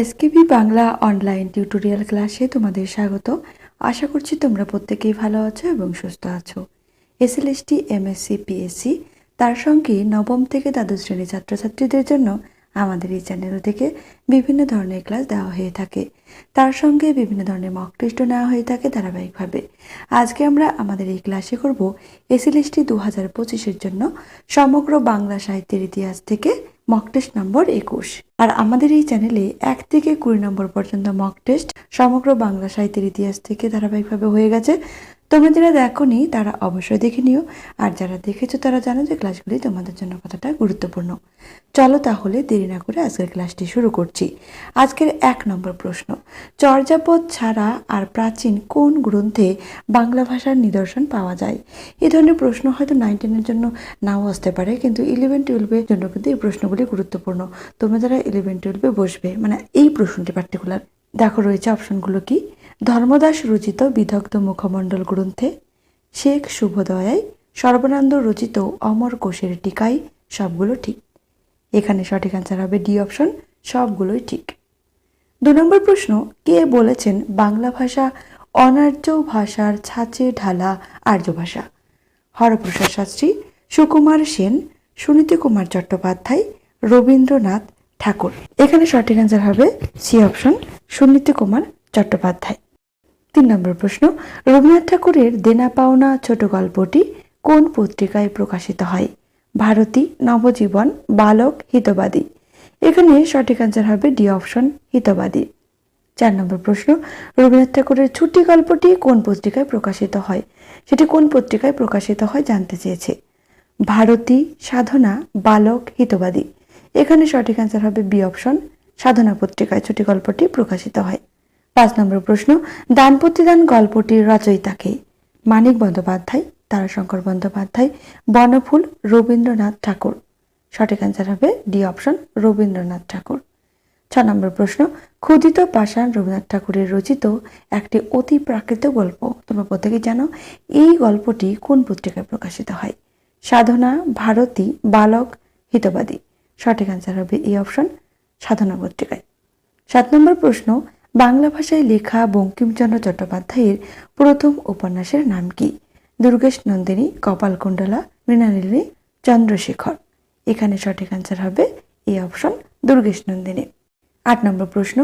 SKB Bangla online tutorial ক্লাসে তোমাদের স্বাগত। আশা করছি তোমরা প্রত্যেকেই ভালো আছো এবং সুস্থ আছো। এসএলএসটি, এমএসসি, পিএসসি, তার সঙ্গে নবম থেকে দ্বাদশ শ্রেণির ছাত্রছাত্রীদের জন্য আমাদের এই চ্যানেল থেকে বিভিন্ন ধরনের ক্লাস দেওয়া হয়ে থাকে। তার সঙ্গে বিভিন্ন ধরনের মক টেস্টও নেওয়া হয়ে থাকে ধারাবাহিকভাবে। আজকে আমরা আমাদের এই ক্লাসে করব এসএলএসটি দু হাজার পঁচিশের জন্য সমগ্র বাংলা সাহিত্যের ইতিহাস থেকে মক টেস্ট নম্বর একুশ। আর আমাদের এই চ্যানেলে এক থেকে কুড়ি নম্বর পর্যন্ত মক টেস্ট সমগ্র বাংলা সাহিত্যের ইতিহাস থেকে ধারাবাহিকভাবে হয়ে গেছে। তোমরা যারা দেখো নি তারা অবশ্যই দেখে নিও। আর যারা দেখেছ, তারা জানো যে ক্লাসগুলি তোমাদের জন্য কতটা গুরুত্বপূর্ণ। চলো তাহলে দেরি না করে আজকের ক্লাসটি শুরু করছি। আজকের এক নম্বর প্রশ্ন। চর্যাপদ ছাড়া আর প্রাচীন কোন গ্রন্থে বাংলা ভাষার নিদর্শন পাওয়া যায়? এই ধরনের প্রশ্ন হয়তো নাইন টেনের জন্য নাও আসতে পারে, কিন্তু ইলেভেন টুয়েলভের জন্য কিন্তু এই প্রশ্নগুলি গুরুত্বপূর্ণ। তোমরা যারা ইলেভেন টুয়েলভে বসবে মানে এই প্রশ্নটি পার্টিকুলার দেখো রয়েছে অপশনগুলো কি? ধর্মদাস রচিত বিদগ্ধ মুখমণ্ডল গ্রন্থে শেখ শুভদয়ায় সর্বানন্দ রচিত অমর কোষের টিকাই সবগুলো ঠিক। এখানে সঠিক অ্যান্সার হবে ডি অপশন সবগুলোই ঠিক। দু নম্বর প্রশ্ন, কে বলেছেন বাংলা ভাষা অনার্য ভাষার ছাঁচে ঢালা আর্য ভাষা? হরপ্রসাদ শাস্ত্রী, সুকুমার সেন, সুনীতি কুমার চট্টোপাধ্যায়, রবীন্দ্রনাথ ঠাকুর। এখানে সঠিক অ্যান্সার হবে সি অপশন সুনীতি কুমার চট্টোপাধ্যায়। তিন নম্বর প্রশ্ন, রবীন্দ্রনাথ ঠাকুরের দেনা পাওনা ছোট গল্পটি কোন পত্রিকায় প্রকাশিত হয়? ভারতী, নবজীবন, বালক, হিতবাদী। এখানে সঠিক অ্যান্সার হবে ডি অপশন হিতবাদী। চার নম্বর প্রশ্ন, রবীন্দ্রনাথ ঠাকুরের ছুটি গল্পটি কোন পত্রিকায় প্রকাশিত হয়? সেটি কোন পত্রিকায় প্রকাশিত হয় জানতে চেয়েছে। ভারতী, সাধনা, বালক, হিতবাদী। এখানে সঠিক অ্যান্সার হবে বি অপশন, সাধনা পত্রিকায় ছুটি গল্পটি প্রকাশিত হয়। পাঁচ নম্বর প্রশ্ন, দানপতি দান গল্পটির রচয়িতাকে। মানিক বন্দ্যোপাধ্যায়, তারাশঙ্কর বন্দ্যোপাধ্যায়, বনফুল রবীন্দ্রনাথ ঠাকুর। সঠিক অ্যান্সার হবে ডি অপশন রবীন্দ্রনাথ ঠাকুর। ছ নম্বর প্রশ্ন, ক্ষুদিত পাষাণ রবীন্দ্রনাথ ঠাকুরের রচিত একটি অতি প্রাকৃত গল্প। তোমরা প্রত্যেকেই জানো, এই গল্পটি কোন পত্রিকায় প্রকাশিত হয়? সাধনা, ভারতী, বালক, হিতবাদী। সঠিক অ্যান্সার হবে এই অপশন সাধনা পত্রিকায়। সাত নম্বর প্রশ্ন বাংলা ভাষায় লেখা বঙ্কিমচন্দ্র চট্টোপাধ্যায়ের প্রথম উপন্যাসের নাম কি? দুর্গেশ নন্দিনী কপালকুণ্ডলা মৃণালিনী, চন্দ্রশেখর। এখানে সঠিক অ্যান্সার হবে এই অপশন দুর্গেশ নন্দিনী। আট নম্বর প্রশ্ন,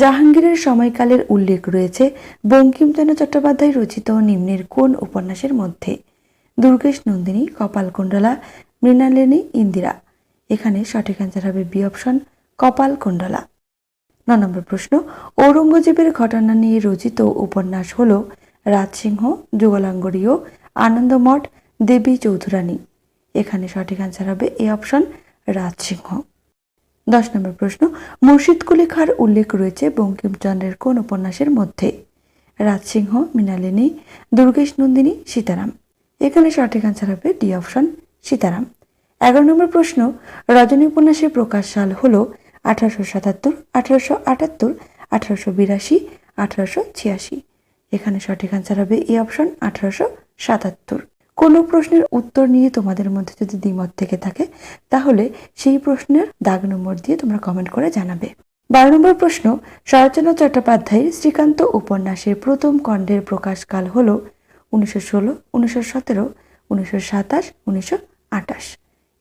জাহাঙ্গীরের সময়কালের উল্লেখ রয়েছে বঙ্কিমচন্দ্র চট্টোপাধ্যায় রচিত নিম্নের কোন উপন্যাসের মধ্যে? দুর্গেশ নন্দিনী কপালকুণ্ডলা মৃণালিনী, ইন্দিরা। এখানে সঠিক অ্যান্সার হবে বি অপশন কপালকুণ্ডলা ন, নম্বর প্রশ্ন, ঔরঙ্গজেবের ঘটনা নিয়ে রচিত উপন্যাস হল রাজসিংহ যুগলাঙ্গরীয় আনন্দমঠ, দেবী চৌধুরানী। এখানে সঠিক অ্যান্সার হবে এ অপশন রাজসিংহ। দশ নম্বর প্রশ্ন মুর্শিদ কুলি খাঁর উল্লেখ রয়েছে বঙ্কিমচন্দ্রের কোন উপন্যাসের মধ্যে? রাজসিংহ, মৃণালিনী, দুর্গেশ নন্দিনী, সীতারাম। এখানে সঠিক অ্যান্সার হবে ডি অপশন সীতারাম। এগারো নম্বর প্রশ্ন, রজনী উপন্যাসের প্রকাশ সাল হল আঠারোশো সাতাত্তর, আঠারোশো আটাত্তর, আঠারোশো বিরাশি, আঠারোশো ছিয়াশি। এখানে সঠিক অ্যান্সার হবে এই অপশন আঠারোশো সাতাত্তর। কোনো প্রশ্নের উত্তর নিয়ে তোমাদের মধ্যে যদি দ্বিমত থেকে থাকে, তাহলে সেই প্রশ্নের দাগ নম্বর দিয়ে তোমরা কমেন্ট করে জানাবে। বারো নম্বর প্রশ্ন, শরৎচন্দ্র চট্টোপাধ্যায়ের শ্রীকান্ত উপন্যাসের প্রথম খণ্ডের প্রকাশকাল হল উনিশশো ষোলো, উনিশশো সতেরো, উনিশশো সাতাশ, উনিশশো আটাশ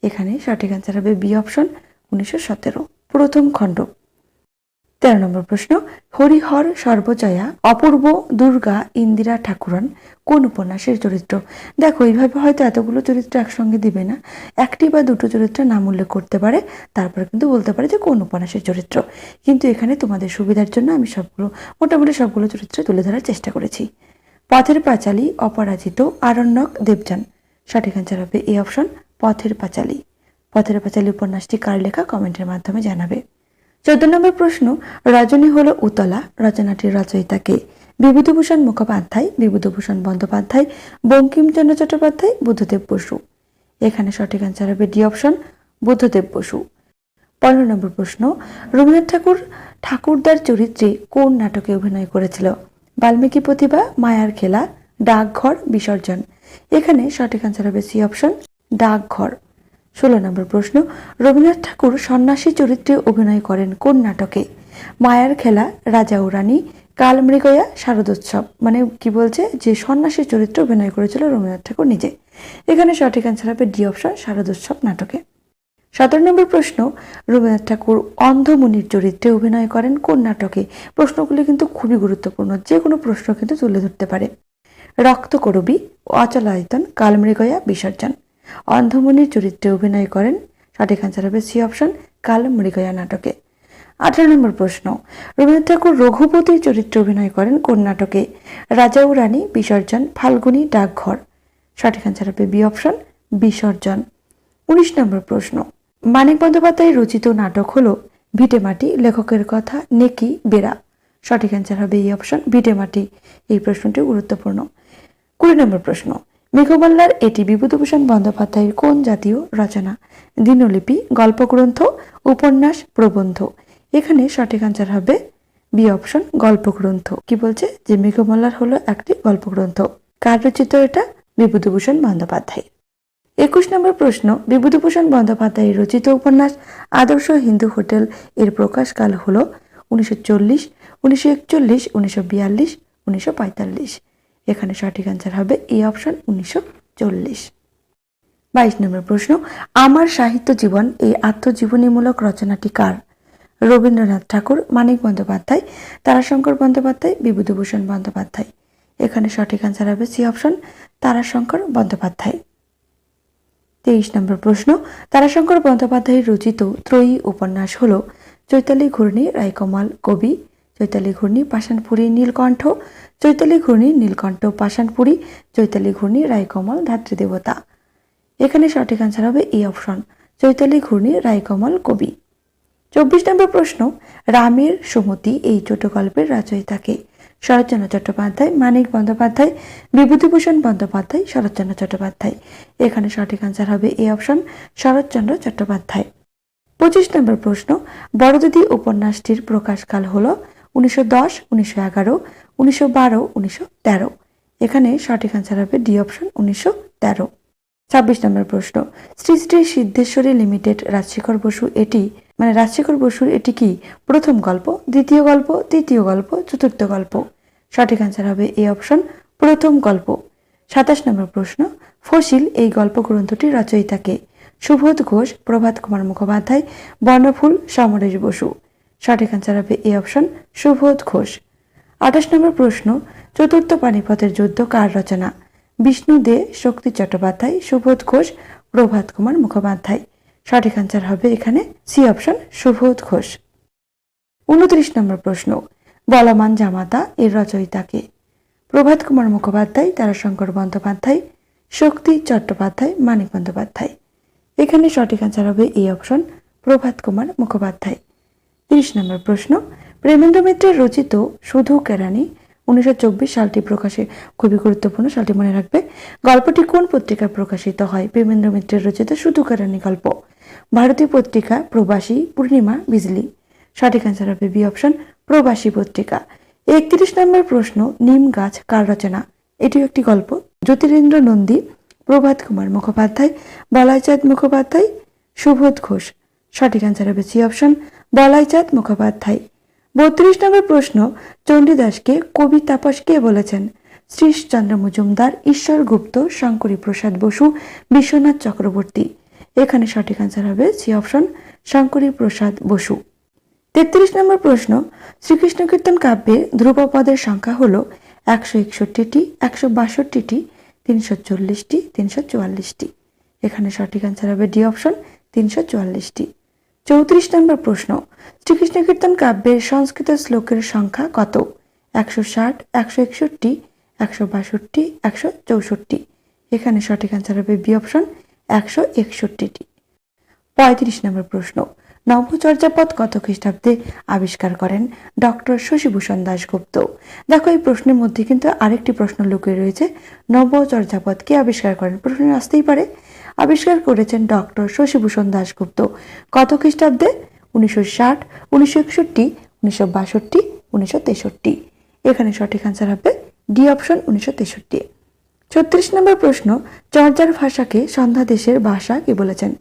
এখানে সঠিক অ্যান্সার হবে বি অপশন উনিশশো সতেরো। প্রথম খণ্ড। তেরো নম্বর প্রশ্ন, হরিহর সর্বজয়া, অপূর্ব দুর্গা ইন্দিরা ঠাকুরন কোন উপন্যাসের চরিত্র? দেখো, এইভাবে হয়তো এতগুলো চরিত্র একসঙ্গে দিবে না। একটি বা দুটো চরিত্রের নাম উল্লেখ করতে পারে, তারপরে কিন্তু বলতে পারে যে কোন উপন্যাসের চরিত্র। কিন্তু এখানে তোমাদের সুবিধার জন্য আমি সবগুলো, মোটামুটি সবগুলো চরিত্র তুলে ধরার চেষ্টা করেছি। পথের পাঁচালী, অপরাজিত, আরণ্যক, দেবযান। সঠিক অ্যান্সার হবে এই অপশন, পথের পাঁচালী। পথের পাঁচালী উপন্যাসটি কার লেখা? কমেন্টের মাধ্যমে জানাবে। চোদ্দ নম্বর প্রশ্ন, রজনী হলো উতলা, রচনাটির রচয়িতাকে বিভূতিভূষণ মুখোপাধ্যায়, বিভূতিভূষণ বন্দ্যোপাধ্যায়, বঙ্কিমচন্দ্র চট্টোপাধ্যায়, বুদ্ধদেব বসু। এখানে সঠিক অ্যান্সার হবে ডি অপশন, বুদ্ধদেব বসু। পনেরো নম্বর প্রশ্ন, রবীন্দ্রনাথ ঠাকুর, ঠাকুরদার চরিত্রে কোন নাটকে অভিনয় করেছিল? বাল্মীকি প্রতিভা, মায়ার খেলা, ডাকঘর, বিসর্জন। এখানে সঠিক অ্যান্সার হবে সি অপশন, ডাকঘর। ষোলো নম্বর প্রশ্ন, রবীন্দ্রনাথ ঠাকুর সন্ন্যাসী চরিত্রে অভিনয় করেন কোন নাটকে? মায়ার খেলা, রাজা ও রানী কালমৃগয়া শারদোৎসব। মানে কি বলছে? যে সন্ন্যাসীর চরিত্রে অভিনয় করেছিল রবীন্দ্রনাথ ঠাকুর নিজে। এখানে সঠিক অ্যান্সার হবে ডি অপশন, শারদোৎসব নাটকে। সতেরো নম্বর প্রশ্ন, রবীন্দ্রনাথ ঠাকুর অন্ধমুনির চরিত্রে অভিনয় করেন কোন নাটকে? প্রশ্নগুলি কিন্তু খুবই গুরুত্বপূর্ণ, যে কোনো প্রশ্ন কিন্তু তুলে ধরতে পারে। রক্তকরবী অচলায়তন কালমৃগয়া বিসর্জন। অন্ধমুনির চরিত্রে অভিনয় করেন সঠিক অ্যান্সার হবে সি অপশন কাল মৃগয়া নাটকে। আঠারো নম্বর প্রশ্ন, রবীন্দ্রনাথ ঠাকুর রঘুপতির চরিত্রে অভিনয় করেন কোন নাটকে? রাজা ও রানী, বিসর্জন, ফাল্গুনী, ডাকঘর। সঠিক অ্যান্সার হবে বি অপশন বিসর্জন। উনিশ নম্বর প্রশ্ন, মানিক বন্দ্যোপাধ্যায় রচিত নাটক হলো ভিটেমাটি লেখকের কথা নেকি বেরা সঠিক অ্যান্সার হবে এই অপশন ভিটেমাটি এই প্রশ্নটি গুরুত্বপূর্ণ। কুড়ি নম্বর প্রশ্ন মেঘমাল্লার এটি বিভূতিভূষণ বন্দ্যোপাধ্যায়ের কোন জাতীয় রচনা? দিনলিপি, গল্পগ্রন্থ, উপন্যাস, প্রবন্ধ। এখানে সঠিক অ্যান্সার হবে বি অপশন গল্পগ্রন্থ। কি বলছে? যে মেঘমল্লার হলো একটি গল্পগ্রন্থ। কার রচিত এটা? বিভূতিভূষণ বন্দ্যোপাধ্যায় একুশ নম্বর প্রশ্ন, বিভূতিভূষণ বন্দ্যোপাধ্যায়ের রচিত উপন্যাস আদর্শ হিন্দু হোটেল এর প্রকাশকাল হল উনিশশো চল্লিশ, উনিশশো একচল্লিশ, উনিশশো বিয়াল্লিশ, উনিশশো পঁয়তাল্লিশ। এখানে সঠিক অ্যান্সার হবে এই অপশন উনিশশো চল্লিশ। বাইশ নম্বর প্রশ্ন, আমার সাহিত্য জীবন এই আত্মজীবনীমূলক রচনাটি কার? রবীন্দ্রনাথ ঠাকুর, মানিক বন্দ্যোপাধ্যায়, তারাশঙ্কর বন্দ্যোপাধ্যায়, বিভূতিভূষণ বন্দ্যোপাধ্যায়। এখানে সঠিক অ্যান্সার হবে সি অপশন তারাশঙ্কর বন্দ্যোপাধ্যায়। তেইশ নম্বর প্রশ্ন, তারাশঙ্কর বন্দ্যোপাধ্যায়ের রচিত ত্রয়ী উপন্যাস হল চৈতালি ঘূর্ণি রায়কমাল কবি, চৈতালি ঘূর্ণি পাষাণপুরী নীলকণ্ঠ চৈতালি ঘূর্ণি, নীলকণ্ঠ পাষাণপুরী, চৈতালি ঘূর্ণি, রায়কমল ধাত্রীদেবতা এখানে সঠিক অ্যান্সার হবে এই অপশন চৈতালি ঘূর্ণি, রায়কমল কবি। চব্বিশ নম্বর প্রশ্ন, রামের সুমতি এই ছোট গল্পের রচয়িতাকে শরৎচন্দ্র চট্টোপাধ্যায়, মানিক বন্দ্যোপাধ্যায়, বিভূতিভূষণ বন্দ্যোপাধ্যায়, শরৎচন্দ্র চট্টোপাধ্যায়। এখানে সঠিক অ্যান্সার হবে এ অপশন শরৎচন্দ্র চট্টোপাধ্যায়। পঁচিশ নম্বর প্রশ্ন, বড়দিদি উপন্যাসটির প্রকাশকাল হল উনিশশো দশ, উনিশশো এগারো উনিশশো বারো, উনিশশো তেরো। এখানে সঠিক অ্যান্সার হবে ডি অপশন উনিশশো তেরো। ছাব্বিশ নম্বর প্রশ্ন, শ্রী শ্রী সিদ্ধেশ্বরী লিমিটেড রাজশেখর বসু এটি মানে রাজশেখর বসুর এটি কি? প্রথম গল্প, দ্বিতীয় গল্প, তৃতীয় গল্প, চতুর্থ গল্প। সঠিক অ্যান্সার হবে এ অপশন প্রথম গল্প। সাতাশ নম্বর প্রশ্ন, ফসিল এই গল্প গ্রন্থটির রচয়িতাকে? সুবোধ ঘোষ, প্রভাত কুমার মুখোপাধ্যায়, বর্ণফুল, সমরেশ বসু। সঠিক অ্যান্সার হবে এ অপশন সুবোধ ঘোষ। আঠাশ নম্বর প্রশ্ন, চতুর্থ পানিপথের যুদ্ধ কার রচনা? বিষ্ণু দে, শক্তি চট্টোপাধ্যায়, সুবোধ ঘোষ, প্রভাত কুমার মুখোপাধ্যায়। সঠিক অ্যান্সার হবে এখানে সি অপশন সুবোধ ঘোষ। উনত্রিশ নম্বর প্রশ্ন বলমান জামাতা এর রচয়িতাকে প্রভাত কুমার মুখোপাধ্যায়, তারাশঙ্কর বন্দ্যোপাধ্যায়, শক্তি চট্টোপাধ্যায়, মানিক বন্দ্যোপাধ্যায়। এখানে সঠিক অ্যান্সার হবে এই অপশন প্রভাত কুমার মুখোপাধ্যায়। তিরিশ নম্বর প্রশ্ন প্রেমেন্দ্র মিত্রের রচিত শুধু কেরানি উনিশশো চব্বিশ সালটি প্রকাশে। খুবই গুরুত্বপূর্ণ সালটি মনে রাখবে। গল্পটি কোন পত্রিকায় প্রকাশিত হয়? প্রেমেন্দ্র মিত্রের রচিত শুধু কেরানি গল্প। ভারতীয় পত্রিকা, প্রবাসী, পূর্ণিমা, বিজলি। সঠিক অ্যান্সার হবে বি অপশন প্রবাসী পত্রিকা। একত্রিশ নম্বর প্রশ্ন, নিম গাছ কার রচনা? এটিও একটি গল্প। জ্যোতিরেন্দ্র নন্দী, প্রভাত কুমার মুখোপাধ্যায়, বলাইচাঁদ মুখোপাধ্যায়, সুবোধ ঘোষ। সঠিক অ্যান্সার হবে সি অপশন বলাইচাঁদ মুখোপাধ্যায়। বত্রিশ নম্বর প্রশ্ন চণ্ডীদাসকে কবি তাপস কে বলেছেন? শ্রীশচন্দ্র মজুমদার, ঈশ্বর গুপ্ত, শঙ্করী প্রসাদ বসু, বিশ্বনাথ চক্রবর্তী। এখানে সঠিক আনসার হবে সি অপশন শঙ্করী প্রসাদ বসু। তেত্রিশ নম্বর প্রশ্ন শ্রীকৃষ্ণ কীর্তন কাব্যে ধ্রুপপদের সংখ্যা হল একশো একষট্টিটি, একশো বাষট্টিটি, তিনশো চল্লিশটি, তিনশো চুয়াল্লিশটি। এখানে সঠিক অ্যান্সার হবে ডি অপশন তিনশো চুয়াল্লিশটি। চৌত্রিশ নম্বর প্রশ্ন শ্রীকৃষ্ণ কীর্তন কাব্যের সংস্কৃত শ্লোকের সংখ্যা কত? একশো ষাট, একশো একষট্টি, একশো বাষট্টি, একশো চৌষট্টি। এখানে সঠিক অ্যান্সার হবে বি অপশন একশো একষট্টিটি। পঁয়ত্রিশ নম্বর প্রশ্ন নবচর্যাপদ কত খ্রিস্টাব্দে আবিষ্কার করেন? ডক্টর শশীভূষণ দাশগুপ্ত। দেখো, এই প্রশ্নের মধ্যে কিন্তু আরেকটি প্রশ্ন লুকিয়ে রয়েছে নবচর্যাপদ কে আবিষ্কার করেন? প্রশ্ন আসতেই পারে। আবিষ্কার করেছেন ডক্টর শশীভূষণ দাশগুপ্ত। কত খ্রিস্টাব্দে? উনিশশো ষাট, উনিশশো একষট্টি, উনিশশো বাষট্টি, উনিশশো তেষট্টি। এখানে সঠিক আনসার হবে ডি অপশন উনিশশো তেষট্টি। ছত্রিশ নম্বর প্রশ্ন, চর্যার ভাষাকে সন্ধ্যা দেশের ভাষা কি বলেছেন?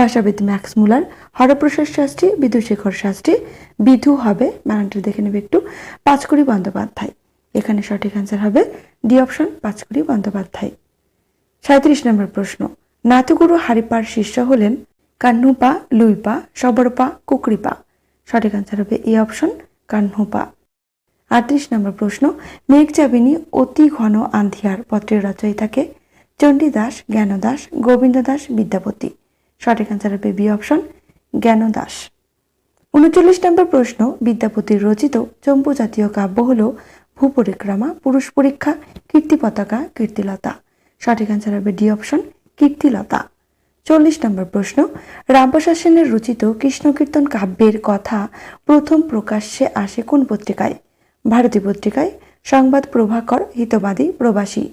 ভাষাবিদ ম্যাক্স মুলার, হরপ্রসাদ শাস্ত্রী বিধুশেখর শাস্ত্রী, বিধু হবে বানানটি দেখে নেবে একটু, পাঁচকুড়ি বন্দ্যোপাধ্যায়। এখানে সঠিক আনসার হবে ডি অপশন পাঁচকুড়ি বন্দ্যোপাধ্যায়। সাঁত্রিশ নম্বর প্রশ্ন নাথগুরু হারিপার শিষ্য হলেন কান্নুপা লুইপা, সবরপা, কুকরিপা। সঠিক অ্যান্সার হবে এ অপশন কান্নুপা আটত্রিশ নম্বর প্রশ্ন মেঘ চাবিনী অতি ঘন আন্ধিয়ার পত্রের রচয়িতাকে চণ্ডীদাস, জ্ঞানদাস গোবিন্দ দাস বিদ্যাপতি। সঠিক অ্যান্সার হবে বি অপশন জ্ঞানদাস। উনচল্লিশ নম্বর প্রশ্ন, বিদ্যাপতির রচিত চম্পু জাতীয় কাব্য হল ভূপরিক্রমা, পুরুষ পরীক্ষা, কীর্তি পতাকা, কীর্তিলতা। সঠিক অ্যান্সার হবে ডি অপশন কীর্তিলতা। চল্লিশ নম্বর প্রশ্ন, রামপ্রসাদ সেনের রচিত কৃষ্ণকীর্তন কাব্যের কথা প্রথম প্রকাশ্যে আসে কোন পত্রিকায়? ভারতী পত্রিকায়, সংবাদ প্রভাকর, হিতবাদী প্রবাসী।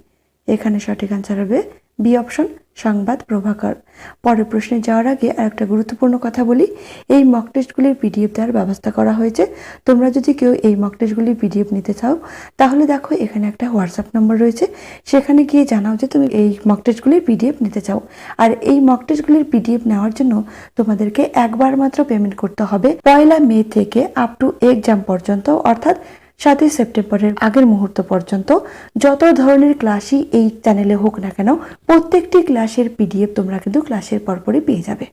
এখানে সঠিক অ্যান্সার হবে বি অপশন, সংবাদ প্রভাকর। পরের প্রশ্নে যাওয়ার আগে আরেকটা গুরুত্বপূর্ণ কথা বলি। এই মক টেস্টগুলির পিডিএফ দেওয়ার ব্যবস্থা করা হয়েছে। তোমরা যদি কেউ এই মক টেস্টগুলির পিডিএফ নিতে চাও, তাহলে দেখো এখানে একটা হোয়াটসঅ্যাপ নম্বর রয়েছে। সেখানে গিয়ে জানাও যে তুমি এই মক টেস্টগুলির পিডিএফ নিতে চাও। আর এই মক টেস্টগুলির পিডিএফ নেওয়ার জন্য তোমাদেরকে একবার মাত্র পেমেন্ট করতে হবে। পয়লা মে থেকে আপ টু এক্সাম পর্যন্ত, অর্থাৎ সাতই সেপ্টেম্বরের আগের মুহূর্ত পর্যন্ত যত ধরনের ক্লাসই এই চ্যানেলে হোক না কেন, প্রত্যেকটি ক্লাসের পিডিএফ তোমরা কিন্তু ক্লাসের পরপরই পেয়ে যাবে।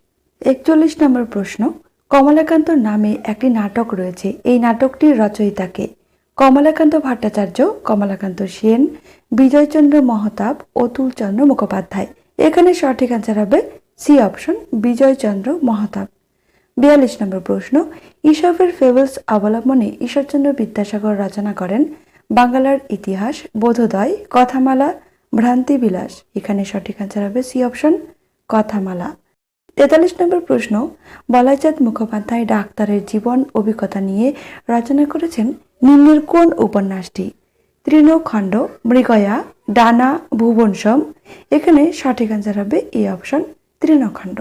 একচল্লিশ নম্বর প্রশ্ন, কমলাকান্ত নামে একটি নাটক রয়েছে। এই নাটকটির রচয়িতাকে কমলাকান্ত ভট্টাচার্য, কমলাকান্ত সেন, বিজয়চন্দ্র মহতাব অতুলচন্দ্র মুখোপাধ্যায়। এখানে সঠিক অ্যান্সার হবে সি অপশন বিজয়চন্দ্র মহতাব। বিয়াল্লিশ নম্বর প্রশ্ন ইসবের ফেবলস অবলম্বনে ঈশ্বরচন্দ্র বিদ্যাসাগর রচনা করেন বাংলার ইতিহাস, বোধোদয়, কথামালা, ভ্রান্তিবিলাস। এখানে সঠিক অ্যান্সার হবে সি অপশন কথামালা। তেতাল্লিশ নম্বর প্রশ্ন, বলাইচাঁদ মুখোপাধ্যায় ডাক্তারের জীবন অভিজ্ঞতা নিয়ে রচনা করেছেন নিম্নের কোন উপন্যাসটি? তৃণখণ্ড, মৃগয়া, ডানা, ভুবনসম। এখানে সঠিক অ্যান্সার হবে এ অপশন তৃণখণ্ড।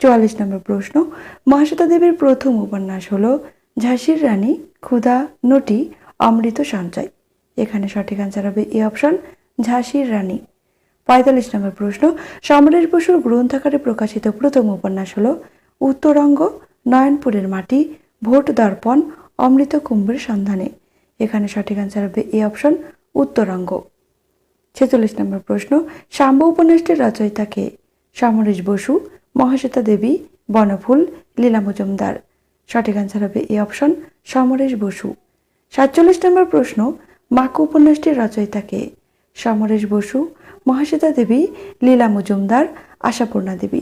চুয়াল্লিশ নম্বর প্রশ্ন মহাশ্বেতা দেবীর প্রথম উপন্যাস হল, ঝাঁসির রানী, ক্ষুধা, নটি, অমৃত সঞ্চয়। এখানে সঠিক অ্যান্সার হবে এ অপশন ঝাঁসির রানী। পঁয়তাল্লিশ নম্বর প্রশ্ন সমরেশ বসুর গ্রন্থাকারে প্রকাশিত প্রথম উপন্যাস হল, উত্তরঙ্গ, নয়নপুরের মাটি, ভোট দর্পণ, অমৃত কুম্ভের সন্ধানে। এখানে সঠিক অ্যান্সার হবে এ অপশন উত্তরঙ্গ। ছেচল্লিশ নম্বর প্রশ্ন শাম্ব উপন্যাসটির রচয়িতাকে সমরেশ বসু মহাশ্বেতা দেবী, বনফুল, লীলা মজুমদার। সঠিক অ্যান্সার হবে এ অপশন সমরেশ বসু। সাতচল্লিশ নম্বর প্রশ্ন, মাকু উপন্যাসটির রচয়িতাকে সমরেশ বসু, মহাশ্বেতা দেবী, লীলা মজুমদার, আশাপূর্ণা দেবী।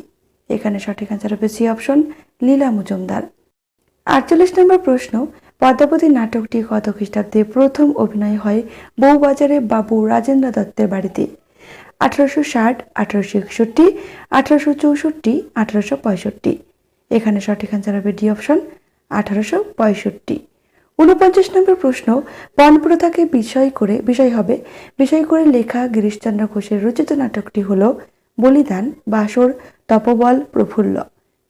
এখানে সঠিক অ্যান্সার হবে সি অপশন লীলা মজুমদার। আটচল্লিশ নম্বর প্রশ্ন পদ্মাবতী নাটকটি কত খ্রিস্টাব্দে প্রথম অভিনয় হয় বউবাজারে বাবু রাজেন্দ্র দত্তের বাড়িতে? আঠারোশো ষাট, আঠারোশো একষট্টি, আঠারোশো চৌষট্টি, আঠারোশো পঁয়ষট্টি। এখানে সঠিক অ্যান্সার হবে ডি অপশন আঠারোশো পঁয়ষট্টি। উনপঞ্চাশ নম্বর প্রশ্ন বনপ্রথাকে বিষয় করে, বিষয় হবে, বিষয় করে লেখা গিরিশচন্দ্র ঘোষের রচিত নাটকটি হল বলিদান, বাসর, তপবল, প্রফুল্ল।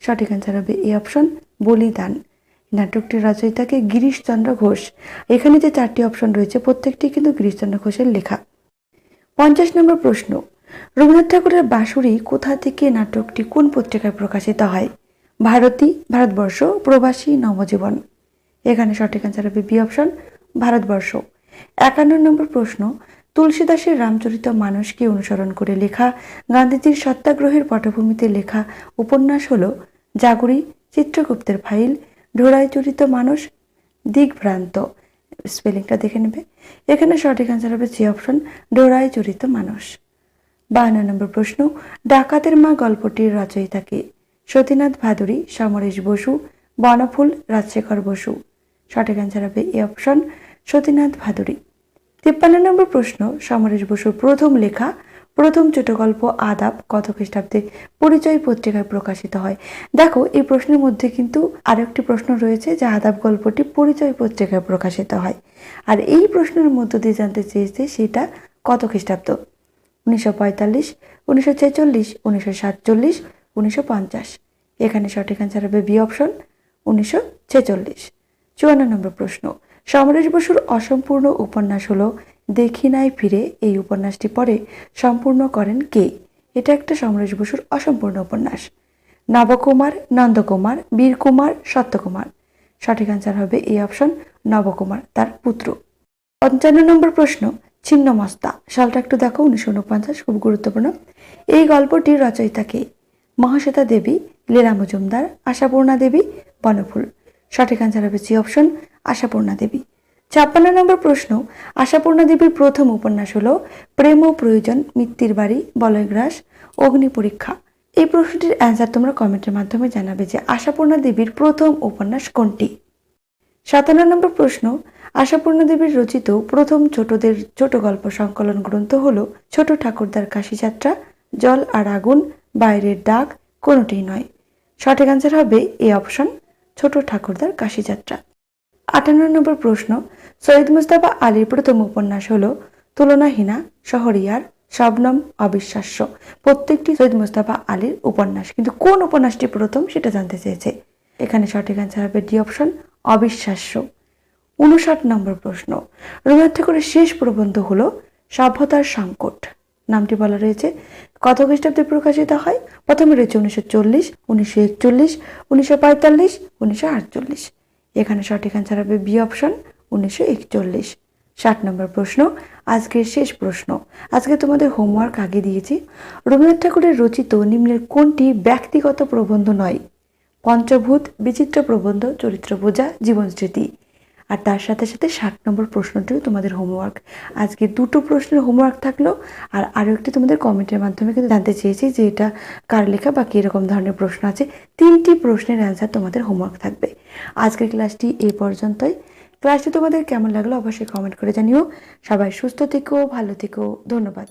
সঠিক অ্যান্সার হবে এ অপশন বলিদান। নাটকটির রচয়িতাকে গিরিশচন্দ্র ঘোষ। এখানে যে চারটি অপশন রয়েছে, প্রত্যেকটি কিন্তু গিরিশচন্দ্র ঘোষের লেখা। পঞ্চাশ নম্বর প্রশ্ন। রবীন্দ্রনাথ ঠাকুরের বাঁশুরি কোথা থেকে নাটকটি কোন পত্রিকায় প্রকাশিত হয়? ভারতী, ভারতবর্ষ, প্রবাসী, নবজীবন। এখানে সঠিক অ্যান্সার হবে বি অপশন ভারতবর্ষ। একান্ন নম্বর প্রশ্ন, তুলসীদাসের রামচরিত মানুষকে অনুসরণ করে লেখা? গান্ধীজির সত্যাগ্রহের পটভূমিতে লেখা উপন্যাস হল জাগরি, চিত্রগুপ্তের ফাইল ঢোড়ায় চরিত মানুষ, দিগভ্রান্ত। স্পেলিংটা দেখে নেবে। এখানে সঠিক অ্যান্সার হবে সি অপশন ডোরায় জড়িত মানুষ। বাহান্ন নম্বর প্রশ্ন, ডাকাতের মা গল্পটির রচয়িতাকে সতীনাথ ভাদুরী, সমরেশ বসু, বনফুল, রাজশেখর বসু। সঠিক অ্যান্সার হবে এ অপশন সতীনাথ ভাদুরী। তিপ্পান্ন নম্বর প্রশ্ন, সমরেশ বসুর প্রথম লেখা প্রথম ছোট গল্প আদাব কত খ্রিস্টাব্দে পরিচয় পত্রিকায় প্রকাশিত হয়। দেখো, এই প্রশ্নের মধ্যে কিন্তু আরও একটি প্রশ্ন রয়েছে যে আদাব গল্পটি পরিচয় পত্রিকায় প্রকাশিত হয়। আর এই প্রশ্নের মধ্য দিয়ে জানতে চেয়েছে সেটা কত খ্রিস্টাব্দ উনিশশো পঁয়তাল্লিশ, উনিশশো ছেচল্লিশ, উনিশশো সাতচল্লিশ, উনিশশো পঞ্চাশ। এখানে সঠিক অ্যান্সার হবে বি অপশন উনিশশো ছেচল্লিশ। চুয়ান্ন নম্বর প্রশ্ন। সমরেশ বসুর অসম্পূর্ণ উপন্যাস হলো দেখি নাই ফিরে এই উপন্যাসটি পরে সম্পূর্ণ করেন কে? এটা একটা সমরেশ বসুর অসম্পূর্ণ উপন্যাস। নবকুমার, নন্দকুমার, বীরকুমার, সত্যকুমার। সঠিক অ্যান্সার হবে এই অপশন নবকুমার, তার পুত্র। পঞ্চান্ন নম্বর প্রশ্ন, ছিন্ন মস্তা। সালটা একটু দেখো, উনিশশো উনপঞ্চাশ, খুব গুরুত্বপূর্ণ। এই গল্পটির রচয়িতা কে? মহাশ্বেতা দেবী, লীলা মজুমদার, আশাপূর্ণা দেবী, বনফুল। সঠিক অ্যান্সার হবে সি অপশন আশাপূর্ণা দেবী। ছাপ্পান্ন নম্বর প্রশ্ন, আশাপূর্ণা দেবীর প্রথম উপন্যাস হলো, প্রেম ও প্রয়োজন মৃত্যুর বাড়ি বলয়গ্রাস অগ্নি পরীক্ষা। এই প্রশ্নটির অ্যান্সার তোমরা কমেন্টের মাধ্যমে জানাবে যে আশাপূর্ণা দেবীর প্রথম উপন্যাস কোনটি। সাতান্ন নম্বর প্রশ্ন, আশাপূর্ণা দেবীর রচিত প্রথম ছোটদের ছোট গল্প সংকলন গ্রন্থ হল, ছোট ঠাকুরদার কাশিযাত্রা জল আর আগুন, বাইরের ডাক, কোনোটিই নয়। সঠিক অ্যান্সার হবে এ অপশন ছোট ঠাকুরদার কাশিযাত্রা আটান্ন নম্বর প্রশ্ন, সৈয়দ মুস্তাফা আলীর প্রথম উপন্যাস হল তুলনাহীনা, শহরিয়ার, শবনম, অবিশ্বাস্য। প্রত্যেকটি সৈয়দ মুস্তাফা আলীর উপন্যাস। কিন্তু কোন উপন্যাসটি প্রথম সেটা জানতে চেয়েছে? এখানে সঠিক অ্যান্সার হবে ডি অপশন, অবিশ্বাস্য। উনষাট নম্বর প্রশ্ন রবীন্দ্রনাথ ঠাকুরের শেষ প্রবন্ধ হল সভ্যতার সংকট। নামটি বলা রয়েছে। কত খ্রিস্টাব্দে প্রকাশিত হয়? প্রথমে রয়েছে উনিশশো চল্লিশ, উনিশশো একচল্লিশ, উনিশশো পঁয়তাল্লিশ, উনিশশো আটচল্লিশ। এখানে সঠিক অ্যান্সার হবে বি অপশন উনিশশো একচল্লিশ। ষাট নম্বর প্রশ্ন, আজকের শেষ প্রশ্ন। আজকে তোমাদের হোমওয়ার্ক আগে দিয়েছি। রবীন্দ্রনাথ ঠাকুরের রচিত নিম্নের কোনটি ব্যক্তিগত প্রবন্ধ নয়? পঞ্চভূত, বিচিত্র প্রবন্ধ, চরিত্র জীবন স্মৃতি আর তার সাথে সাথে ষাট নম্বর প্রশ্নটিও তোমাদের হোমওয়ার্ক আজকে দুটো প্রশ্নের হোমওয়ার্ক থাকল, আর আরও একটি তোমাদের কমেন্টের মাধ্যমে কিন্তু জানতে চেয়েছি যে এটা কার লেখা বা কীরকম ধরনের প্রশ্ন আছে। তিনটি প্রশ্নের অ্যান্সার তোমাদের হোমওয়ার্ক থাকবে। আজকের ক্লাসটি এই পর্যন্তই। ক্লাসটি তোমাদের কেমন লাগল অবশ্যই কমেন্ট করে জানিও। সবাই সুস্থ থেকো, ভালো থেকো। ধন্যবাদ।